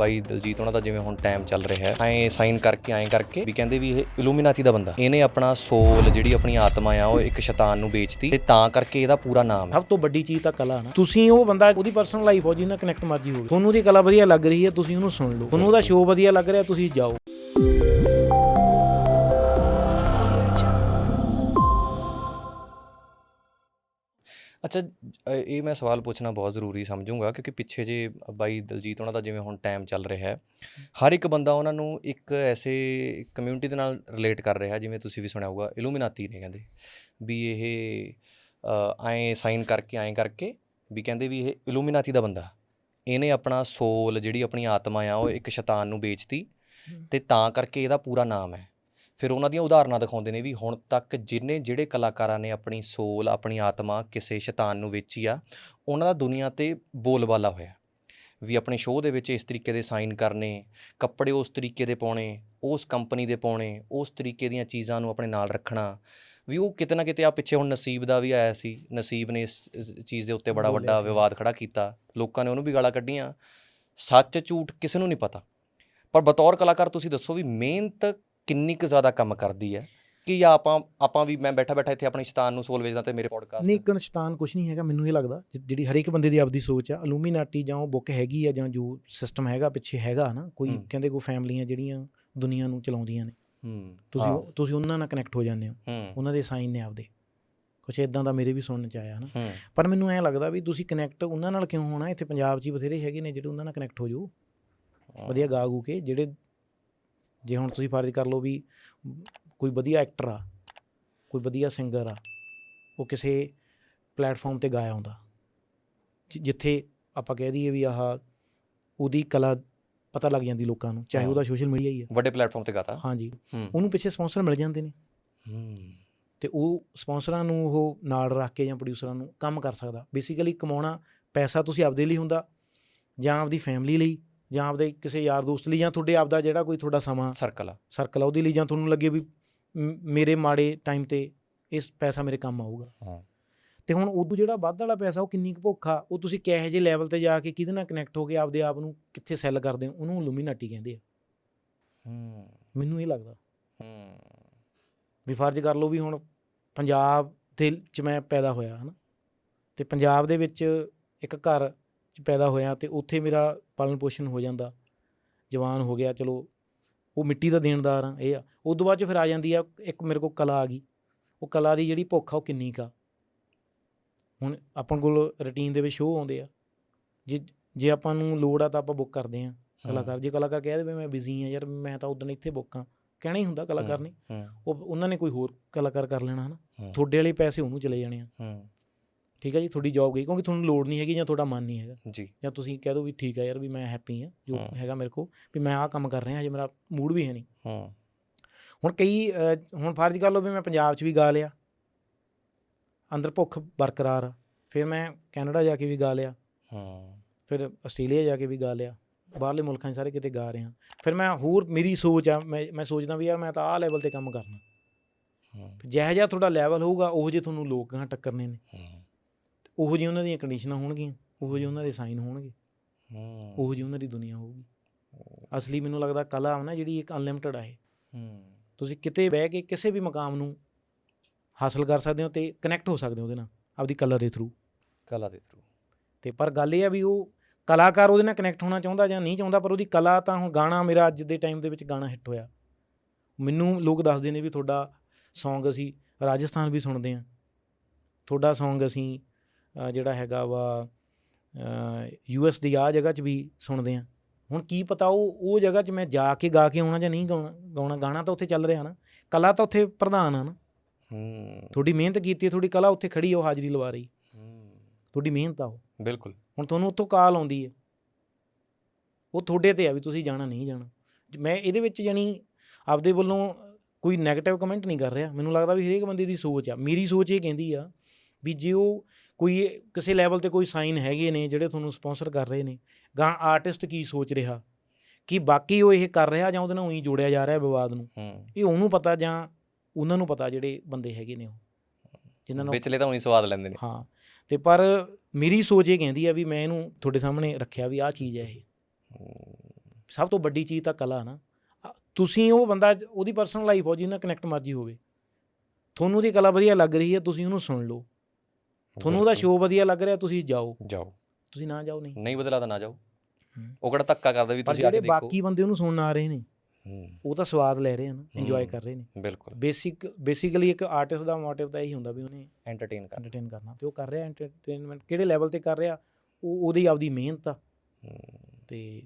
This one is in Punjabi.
ਬਾਈ ਦਲਜੀਤ, ਉਹਨਾਂ ਦਾ ਜਿਵੇਂ ਹੁਣ ਟਾਈਮ ਚੱਲ ਰਿਹਾ ਹੈ, ਐਂ ਸਾਈਨ ਕਰਕੇ, ਐਂ ਕਰਕੇ ਵੀ ਕਹਿੰਦੇ ਵੀ ਇਹ ਇਲੂਮੀਨਾਤੀ ਦਾ ਬੰਦਾ। ਇਹਨੇ ਆਪਣਾ ਸੋਲ ਜਿਹੜੀ ਆਪਣੀ ਆਤਮਾ ਆ, ਉਹ ਇੱਕ ਸ਼ੈਤਾਨ ਨੂੰ ਵੇਚਤੀ ਤੇ ਤਾਂ ਕਰਕੇ ਇਹਦਾ ਪੂਰਾ ਨਾਮ ਸਭ ਤੋਂ ਵੱਡੀ ਚੀਜ਼ ਤਾਂ ਕਲਾ ਨਾ। ਤੁਸੀਂ ਉਹ ਬੰਦਾ, ਉਹਦੀ ਪਰਸਨਲ ਲਾਈਫ ਹੋ ਜਿਹਨਾਂ ਕਨੈਕਟ ਮਰਜ਼ੀ ਹੋਵੇ ਤੁਹਾਨੂੰ ਉਹਦੀ ਕਲਾ ਵਧੀਆ ਲੱਗ ਰਹੀ ਹੈ, ਤੁਸੀਂ ਉਹਨੂੰ ਸੁਣ ਲਓ। ਤੁਹਾਨੂੰ ਉਹਦਾ ਸ਼ੋਅ ਵਧੀਆ ਲੱਗ ਰਿਹਾ, ਤੁਸੀਂ ਜਾਓ। ਅੱਛਾ ਇਹ ਮੈਂ ਸਵਾਲ ਪੁੱਛਣਾ ਬਹੁਤ ਜ਼ਰੂਰੀ ਸਮਝੂੰਗਾ ਕਿਉਂਕਿ ਪਿੱਛੇ ਜੇ ਬਾਈ ਦਲਜੀਤ ਉਹਨਾਂ ਦਾ ਜਿਵੇਂ ਹੁਣ ਟਾਈਮ ਚੱਲ ਰਿਹਾ ਹੈ ਹਰ ਇੱਕ ਬੰਦਾ ਉਹਨਾਂ ਨੂੰ ਇੱਕ ਐਸੇ ਕਮਿਊਨਿਟੀ ਦੇ ਨਾਲ ਰਿਲੇਟ ਕਰ ਰਿਹਾ ਜਿਵੇਂ ਤੁਸੀਂ ਵੀ ਸੁਣਿਆ ਹੋਊਗਾ ਇਲੂਮੀਨਾਤੀ ਨੇ ਕਹਿੰਦੇ ਵੀ ਇਹ ਐਂ ਸਾਈਨ ਕਰਕੇ ਐਂ ਕਰਕੇ ਵੀ ਕਹਿੰਦੇ ਵੀ ਇਹ ਇਲੂਮੀਨਾਤੀ ਦਾ ਬੰਦਾ। ਇਹਨੇ ਆਪਣਾ ਸੋਲ ਜਿਹੜੀ ਆਪਣੀ ਆਤਮਾ ਆ ਉਹ ਇੱਕ ਸ਼ੈਤਾਨ ਨੂੰ ਵੇਚਤੀ ਤੇ ਤਾਂ ਕਰਕੇ ਇਹਦਾ ਪੂਰਾ ਨਾਮ ਹੈ। ਫਿਰ ਉਹਨਾਂ ਦੀਆਂ ਉਦਾਹਰਨਾਂ ਦਿਖਾਉਂਦੇ ਨੇ ਵੀ ਹੁਣ ਤੱਕ ਜਿੰਨੇ ਜਿਹੜੇ ਕਲਾਕਾਰਾਂ ਨੇ ਆਪਣੀ ਸੋਲ ਆਪਣੀ ਆਤਮਾ ਕਿਸੇ ਸ਼ੈਤਾਨ ਨੂੰ ਵੇਚੀ ਆ ਉਹਨਾਂ ਦਾ ਦੁਨੀਆ ਤੇ ਬੋਲਬਾਲਾ ਹੋਇਆ। ਵੀ ਆਪਣੇ ਸ਼ੋਅ ਦੇ ਵਿੱਚ ਇਸ ਤਰੀਕੇ ਦੇ ਸਾਈਨ ਕਰਨੇ ਕੱਪੜੇ ਉਸ ਤਰੀਕੇ ਦੇ ਪਾਉਣੇ ਉਸ ਕੰਪਨੀ ਦੇ ਪਾਉਣੇ ਉਸ ਤਰੀਕੇ ਦੀਆਂ ਚੀਜ਼ਾਂ ਨੂੰ ਆਪਣੇ ਨਾਲ ਰੱਖਣਾ ਵੀ ਉਹ ਕਿਤੇ ਨਾ ਕਿਤੇ ਆ ਪਿੱਛੇ ਹੁਣ ਨਸੀਬ ਦਾ ਵੀ ਆਇਆ ਸੀ ਨਸੀਬ ਨੇ ਇਸ ਚੀਜ਼ ਦੇ ਉੱਤੇ ਬੜਾ ਵੱਡਾ। ਵਿਵਾਦ ਖੜਾ ਕੀਤਾ ਲੋਕਾਂ ਨੇ ਉਹਨੂੰ ਵੀ ਗਾਲਾਂ ਕੱਢੀਆਂ। ਸੱਚ ਝੂਠ ਕਿਸੇ ਨੂੰ ਨਹੀਂ ਪਤਾ। ਪਰ ਬਤੌਰ ਕਲਾਕਾਰ ਤੁਸੀਂ ਦੱਸੋ ਵੀ ਮਿਹਨਤ ਕਿੰਨੀ ਕੁ ਜ਼ਿਆਦਾ ਕੰਮ ਕਰਦੀ ਹੈ? ਕਿ ਜਾਂ ਆਪਾਂ ਆਪਾਂ ਵੀ ਮੈਂ ਬੈਠਾ ਬੈਠਾ ਇੱਥੇ ਆਪਣੀ ਸ਼ੈਤਾਨ ਨੂੰ ਸੋਲ ਵੇਚਦਾ ਤੇ ਮੇਰੇ ਪੋਡਕਾਸਟ ਨਹੀਂ ਇੱਕ ਸ਼ੈਤਾਨ ਕੁਝ ਨਹੀਂ ਹੈਗਾ ਮੈਨੂੰ ਇਹ ਲੱਗਦਾ ਜਿਹੜੀ ਹਰ ਇੱਕ ਬੰਦੇ ਦੀ ਆਪਦੀ ਸੋਚ ਆ ਅਲੂਮੀਨਾਟੀ ਜਾਂ ਉਹ ਬੁੱਕ ਹੈਗੀ ਆ ਜਾਂ ਜੋ ਸਿਸਟਮ ਹੈਗਾ ਪਿੱਛੇ ਹੈਗਾ ਨਾ ਕੋਈ। ਕਹਿੰਦੇ ਕੋਈ ਫੈਮਲੀਆਂ ਜਿਹੜੀਆਂ ਦੁਨੀਆ ਨੂੰ ਚਲਾਉਂਦੀਆਂ ਨੇ। ਹੂੰ ਤੁਸੀਂ ਤੁਸੀਂ ਉਹਨਾਂ ਨਾਲ ਕਨੈਕਟ ਹੋ ਜਾਂਦੇ ਹੋ। ਉਹਨਾਂ ਦੇ ਸਾਈਨ ਨੇ ਆਪਦੇ। ਕੁਛ ਇਦਾਂ ਦਾ ਮੇਰੇ ਵੀ ਸੁਣਨ ਚ ਆਇਆ ਨਾ। ਹੂੰ। ਪਰ ਮੈਨੂੰ ਐਂ ਲੱਗਦਾ ਵੀ ਤੁਸੀਂ ਕਨੈਕਟ ਉਹਨਾਂ ਨਾਲ ਕਿਉਂ ਹੋਣਾ? ਇੱਥੇ ਪੰਜਾਬ 'ਚ ਹੀ ਬਥੇਰੇ ਹੈਗੇ ਨੇ ਜਿਹੜੇ ਉਹਨਾਂ ਨਾਲ ਕਨੈਕਟ ਹੋ ਜਾਓ। ਵਧੀਆ ਗਾ ਗੂ ਕੇ ਜਿਹੜੇ ਜੇ ਹੁਣ ਤੁਸੀਂ ਫਰਜ਼ ਕਰ ਲਓ ਵੀ ਕੋਈ ਵਧੀਆ ਐਕਟਰ ਆ ਕੋਈ ਵਧੀਆ ਸਿੰਗਰ ਆ ਉਹ ਕਿਸੇ ਪਲੇਟਫਾਰਮ ਤੇ ਗਾਇਆ ਹੁੰਦਾ ਜਿੱਥੇ ਆਪਾਂ ਕਹਿ ਦਈਏ ਵੀ ਆਹ ਉਹਦੀ ਕਲਾ ਪਤਾ ਲੱਗ ਜਾਂਦੀ ਲੋਕਾਂ ਨੂੰ ਚਾਹੇ। ਉਹਦਾ ਸੋਸ਼ਲ ਮੀਡੀਆ ਹੀ ਆ। ਵੱਡੇ ਪਲੇਟਫਾਰਮ ਤੇ ਗਾਤਾ? ਹਾਂਜੀ। ਉਹਨੂੰ ਪਿੱਛੇ ਸਪਾਂਸਰ ਮਿਲ ਜਾਂਦੇ ਨੇ। ਹੂੰ। ਤੇ ਉਹ ਸਪਾਂਸਰਾਂ ਨੂੰ ਉਹ ਨਾਲ ਰੱਖ ਕੇ ਜਾਂ ਪ੍ਰੋਡਿਊਸਰਾਂ ਨੂੰ ਕੰਮ ਕਰ ਸਕਦਾ। ਬੇਸਿਕਲੀ ਕਮਾਉਣਾ ਪੈਸਾ ਤੁਸੀਂ ਆਪਦੇ ਲਈ ਹੁੰਦਾ ਜਾਂ ਆਪਦੀ ਫੈਮਿਲੀ ਲਈ। ਜਾਂ ਆਪਦੇ ਕਿਸੇ ਯਾਰ ਦੋਸਤ ਲਈ ਜਾਂ ਤੁਹਾਡੇ ਆਪਦਾ ਜਿਹੜਾ ਕੋਈ ਤੁਹਾਡਾ ਸਮਾਂ ਸਰਕਲ ਆ। ਸਰਕਲ ਆ ਉਹਦੇ ਲਈ ਜਾਂ ਤੁਹਾਨੂੰ ਲੱਗੇ ਵੀ ਮੇਰੇ ਮਾੜੇ ਟਾਈਮ ਤੇ ਇਸ ਪੈਸਾ ਮੇਰੇ ਕੰਮ ਆਊਗਾ। ਹਾਂ। ਤੇ ਹੁਣ ਉਦੋਂ ਜਿਹੜਾ ਵੱਧ ਵਾਲਾ ਪੈਸਾ ਉਹ ਕਿੰਨੀ ਕੁ ਭੁੱਖ ਉਹ ਤੁਸੀਂ ਕਿਹੋ ਜਿਹੇ ਲੈਵਲ ਤੇ ਜਾ ਕੇ ਕਿਹਦੇ ਨਾਲ ਕਨੈਕਟ ਹੋ ਕੇ ਆਪਦੇ ਆਪ ਨੂੰ ਕਿੱਥੇ ਸੈੱਲ ਕਰਦੇ ਹੋ ਉਹਨੂੰ ਲੂਮੀਨਾਟੀ ਕਹਿੰਦੇ ਆ। ਹੂੰ। ਮੈਨੂੰ ਇਹ ਲੱਗਦਾ। ਹੂੰ। ਵੀ ਫਰਜ਼ ਕਰ ਲਓ ਵੀ ਹੁਣ ਪੰਜਾਬ ਦੇ ਚ ਮੈਂ ਪੈਦਾ ਹੋਇਆ ਹਨਾ। ਤੇ ਪੰਜਾਬ ਦੇ ਵਿੱਚ ਇੱਕ ਘਰ ਚ ਪੈਦਾ ਹੋਇਆ ਤੇ ਉੱਥੇ ਮੇਰਾ ਪਾਲਣ ਪੋਸ਼ਣ ਹੋ ਜਾਂਦਾ। ਜਵਾਨ ਹੋ ਗਿਆ ਚਲੋ ਉਹ ਮਿੱਟੀ ਦਾ ਦੇਣਦਾਰ ਆ ਇਹ ਆ। ਉਸ ਤੋਂ ਬਾਅਦ ਚ ਫਿਰ ਆ ਜਾਂਦੀ ਆ ਇੱਕ ਮੇਰੇ ਕੋਲ ਕਲਾ ਆ ਗਈ। ਉਹ ਕਲਾ ਦੀ ਜਿਹੜੀ ਭੁੱਖ ਆ ਉਹ ਕਿੰਨੀ ਕਾ ਹੁਣ ਆਪਾਂ ਕੋਲ ਰੁਟੀਨ ਦੇ ਵਿੱਚ ਸ਼ੋਅ ਆਉਂਦੇ ਆ। ਜੇ ਜੇ ਆਪਾਂ ਨੂੰ ਲੋੜ ਆ ਤਾਂ ਆਪਾਂ ਬੁੱਕ ਕਰਦੇ ਆ ਕਲਾਕਾਰ। ਜੇ ਕਲਾਕਾਰ ਕਹਿ ਦੇਵੇ ਮੈਂ ਬਿਜ਼ੀ ਆ ਯਾਰ ਮੈਂ ਤਾਂ ਉਦੋਂ ਇੱਥੇ ਬੁੱਕ ਆ ਕਹਿਣਾ ਹੀ ਹੁੰਦਾ ਕਲਾਕਾਰ ਨੇ। ਉਹ ਉਹਨਾਂ ਨੇ ਕੋਈ ਹੋਰ ਕਲਾਕਾਰ ਕਰ ਲੈਣਾ ਹਨਾ। ਤੁਹਾਡੇ ਵਾਲੇ ਪੈਸੇ ਉਹਨੂੰ ਚਲੇ ਜਾਣੇ ਆ। ਠੀਕ ਹੈ ਜੀ ਤੁਹਾਡੀ ਜੌਬ ਗਈ ਕਿਉਂਕਿ ਤੁਹਾਨੂੰ ਲੋੜ ਨਹੀਂ ਹੈਗੀ ਜਾਂ ਤੁਹਾਡਾ ਮਨ ਨਹੀਂ ਹੈਗਾ। ਜੀ। ਜਾਂ ਤੁਸੀਂ ਕਹਿ ਦਿਓ ਵੀ ਠੀਕ ਹੈ ਯਾਰ ਵੀ ਮੈਂ ਹੈਪੀ ਆ ਜੋ ਹਾਂ। ਹੈਗਾ ਮੇਰੇ ਕੋਲ ਵੀ ਮੈਂ ਆਹ ਕੰਮ ਕਰ ਰਿਹਾ ਹਜੇ ਮੇਰਾ ਮੂਡ ਵੀ ਹੈ ਨਹੀਂ। ਹੂੰ। ਹੁਣ ਕਈ ਹੁਣ ਫਰਜ਼ ਕਰ ਲਓ ਵੀ ਮੈਂ ਪੰਜਾਬ 'ਚ ਵੀ ਗਾ ਲਿਆ। ਅੰਦਰ ਭੁੱਖ ਬਰਕਰਾਰ ਆ ਫਿਰ ਮੈਂ ਕੈਨੇਡਾ ਜਾ ਕੇ ਵੀ ਗਾ ਲਿਆ। ਹੂੰ। ਫਿਰ ਆਸਟ੍ਰੇਲੀਆ ਜਾ ਕੇ ਵੀ ਗਾ ਲਿਆ। ਬਾਹਰਲੇ ਮੁਲਕਾਂ 'ਚ ਸਾਰੇ ਕਿਤੇ ਗਾ ਰਿਹਾ। ਫਿਰ ਮੈਂ ਹੋਰ ਮੇਰੀ ਸੋਚ ਆ ਮੈਂ ਮੈਂ ਸੋਚਦਾ ਵੀ ਯਾਰ ਮੈਂ ਤਾਂ ਆਹ ਲੈਵਲ ਤੇ ਕੰਮ ਕਰਨਾ। ਹੂੰ। ਜਿਹੋ ਜਿਹਾ ਤੁਹਾਡਾ ਲੈਵਲ ਹੋਊਗਾ ਉਹ ਜਿਹੇ ਤੁਹਾਨੂੰ ਲੋਕ ਟੱਕਰਨੇ ਨੇ। ਹੂੰ, ਉਹੋ ਜਿਹੀ ਉਹਨਾਂ ਦੀਆਂ ਕੰਡੀਸ਼ਨਾਂ ਹੋਣਗੀਆਂ ਉਹੋ ਜਿਹੇ ਉਹਨਾਂ ਦੇ ਸਾਈਨ ਹੋਣਗੇ। ਹੂੰ। ਉਹੋ ਜਿਹੀ ਉਹਨਾਂ ਦੀ ਦੁਨੀਆ ਹੋਊਗੀ। ਅਸਲੀ ਮੈਨੂੰ ਲੱਗਦਾ ਕਲਾ ਆ ਨਾ ਜਿਹੜੀ ਇੱਕ ਅਨਲਿਮਟਿਡ ਆ ਇਹ। ਹੂੰ। ਤੁਸੀਂ ਕਿਤੇ ਬਹਿ ਕੇ ਕਿਸੇ ਵੀ ਮਕਾਮ ਨੂੰ ਹਾਸਲ ਕਰ ਸਕਦੇ ਹੋ ਤੇ ਕਨੈਕਟ ਹੋ ਸਕਦੇ ਹੋ ਉਹਦੇ ਨਾਲ ਆਪਦੀ ਕਲਾ ਦੇ ਥਰੂ ਕਲਾ ਦੇ ਥਰੂ ਤੇ ਪਰ ਗੱਲ ਇਹ ਆ ਵੀ ਉਹ ਕਲਾਕਾਰ ਉਹਦੇ ਨਾਲ ਕਨੈਕਟ ਹੋਣਾ ਚਾਹੁੰਦਾ ਜਾਂ ਨਹੀਂ ਚਾਹੁੰਦਾ ਪਰ ਉਹਦੀ ਕਲਾ ਤਾਂ ਹੁਣ ਗਾਣਾ ਮੇਰਾ ਅੱਜ ਦੇ ਟਾਈਮ ਦੇ ਵਿੱਚ ਗਾਣਾ ਹਿੱਟ ਹੋਇਆ। ਮੈਨੂੰ ਲੋਕ ਦੱਸਦੇ ਨੇ ਵੀ ਤੁਹਾਡਾ Song ਅਸੀਂ ਰਾਜਸਥਾਨ ਵੀ ਸੁਣਦੇ ਆ ਤੁਹਾਡਾ Song ਅਸੀਂ ਜਿਹੜਾ ਹੈਗਾ ਵਾ ਯੂਐਸ ਦੀ ਆ ਜਗ੍ਹਾ 'ਚ ਵੀ ਸੁਣਦੇ ਆ ਹੁਣ ਕੀ ਪਤਾ ਉਹ ਉਹ ਜਗ੍ਹਾ 'ਚ ਮੈਂ ਜਾ ਕੇ ਗਾ ਕੇ ਆਉਣਾ ਜਾਂ ਨਹੀਂ ਗਾਉਣਾ ਗਾਉਣਾ ਗਾਣਾ ਤਾਂ ਉੱਥੇ ਚੱਲ ਰਿਹਾ ਨਾ। ਕਲਾ ਤਾਂ ਉੱਥੇ ਪ੍ਰਧਾਨ ਆ ਨਾ। ਹੂੰ। ਤੁਹਾਡੀ ਮਿਹਨਤ ਕੀਤੀ ਹੈ ਤੁਹਾਡੀ ਕਲਾ ਉੱਥੇ ਖੜੀ ਉਹ ਹਾਜ਼ਰੀ ਲਵਾ ਰਹੀ। ਹੂੰ। ਤੁਹਾਡੀ ਮਿਹਨਤ ਆ ਉਹ। ਬਿਲਕੁਲ। ਹੁਣ ਤੁਹਾਨੂੰ ਉੱਥੋਂ ਕਾਲ ਆਉਂਦੀ ਹੈ। ਉਹ ਤੁਹਾਡੇ ਤੇ ਆ ਵੀ ਤੁਸੀਂ ਜਾਣਾ ਨਹੀਂ ਜਾਣਾ। ਮੈਂ ਇਹਦੇ ਵਿੱਚ ਜਾਨੀ ਆਪਦੇ ਵੱਲੋਂ ਕੋਈ 네ਗੇਟਿਵ ਕਮੈਂਟ ਨਹੀਂ ਕਰ ਰਿਹਾ। ਮੈਨੂੰ ਲੱਗਦਾ ਵੀ ਹਰੇਕ ਬੰਦੇ ਦੀ ਸੋਚ ਆ। ਮੇਰੀ ਸੋਚ ਇਹ ਕਹਿੰਦੀ ਆ ਵੀ ਜੇ ਉਹ ਕੋਈ ਕਿਸੇ ਲੈਵਲ ਤੇ ਕੋਈ ਸਾਈਨ ਹੈਗੇ ਨੇ ਜਿਹੜੇ ਤੁਹਾਨੂੰ ਸਪਾਂਸਰ ਕਰ ਰਹੇ ਨੇ ਗਾਂ ਆਰਟਿਸਟ ਕੀ ਸੋਚ ਰਿਹਾ? ਕਿ ਬਾਕੀ ਉਹ ਇਹ ਕਰ ਰਿਹਾ ਜਾਂ ਉਹਦੇ ਨਾਲ ਉਹੀ ਜੋੜਿਆ ਜਾ ਰਿਹਾ ਵਿਵਾਦ ਨੂੰ? ਇਹ ਉਹਨੂੰ ਪਤਾ ਜਾਂ ਉਹਨਾਂ ਨੂੰ ਪਤਾ ਜਿਹੜੇ ਬੰਦੇ ਹੈਗੇ ਨੇ ਉਹ ਜਿਨ੍ਹਾਂ ਨੂੰ ਵਿਚਲੇ ਤਾਂ ਉਹੀ ਸਵਾਦ ਲੈਂਦੇ ਨੇ। ਹਾਂ ਤੇ ਪਰ ਮੇਰੀ ਸੋਚ ਇਹ ਕਹਿੰਦੀ ਆ ਵੀ ਮੈਂ ਇਹਨੂੰ ਤੁਹਾਡੇ ਸਾਹਮਣੇ ਰੱਖਿਆ ਵੀ ਆਹ ਚੀਜ਼ ਹੈ ਇਹ। ਸਭ ਤੋਂ ਵੱਡੀ ਚੀਜ਼ ਤਾਂ ਕਲਾ ਨਾ। ਤੁਸੀਂ ਉਹ ਬੰਦਾ ਉਹਦੀ ਪਰਸਨਲ ਲਾਈਫ ਹੋ ਜਿਹਦੇ ਨਾਲ ਕਨੈਕਟ ਮਰਜ਼ੀ ਹੋਵੇ। ਤੁਹਾਨੂੰ ਉਹਦੀ ਕਲਾ ਵਧੀਆ ਲੱਗ ਰਹੀ ਹੈ ਤੁਸੀਂ ਉਹਨੂੰ ਸੁਣ ਲਓ। ਤੁਹਾਨੂੰ ਉਹਦਾ। ਸ਼ੋਅ ਵਧੀਆ ਲੱਗ ਰਿਹਾ ਤੁਸੀਂ ਜਾਓ। ਜਾਓ। ਤੁਸੀਂ ਨਾ ਜਾਓ ਨਹੀਂ। ਨਹੀਂ ਬਦਲਾ ਤਾਂ ਨਾ ਜਾਓ। ਉਹ ਕਿਹੜਾ ਧੱਕਾ ਕਰਦਾ ਵੀ ਤੁਸੀਂ ਆ ਕੇ ਜਿਹੜੇ ਦੇਖੋ। ਬਾਕੀ ਬੰਦੇ ਉਹਨੂੰ ਸੁਣਨ ਆ ਰਹੇ ਨੇ ਉਹ ਤਾਂ ਸਵਾਦ ਲੈ ਰਹੇ ਹਨ ਇੰਜੋਏ। ਕਰ ਰਹੇ ਨੇ। ਬਿਲਕੁਲ। ਬੇਸਿਕ ਬੇਸਿਕਲੀ ਇੱਕ ਆਰਟਿਸਟ ਦਾ ਮੋਟਿਵ ਤਾਂ ਇਹੀ ਹੁੰਦਾ ਵੀ ਉਹਨੇ ਐਂਟਰਟੇਨ ਕਰ ਐਂਟਰਟੇਨ ਕਰਨਾ ਤੇ ਉਹ ਕਰ ਰਿਹਾ ਐਂਟਰਟੇਨਮੈਂਟ ਕਿਹੜੇ ਲੈਵਲ ਤੇ ਕਰ ਰਿਹਾ ਉਹ ਉਹਦੀ ਆਪਦੀ ਮਿਹਨਤ ਆ। ਤੇ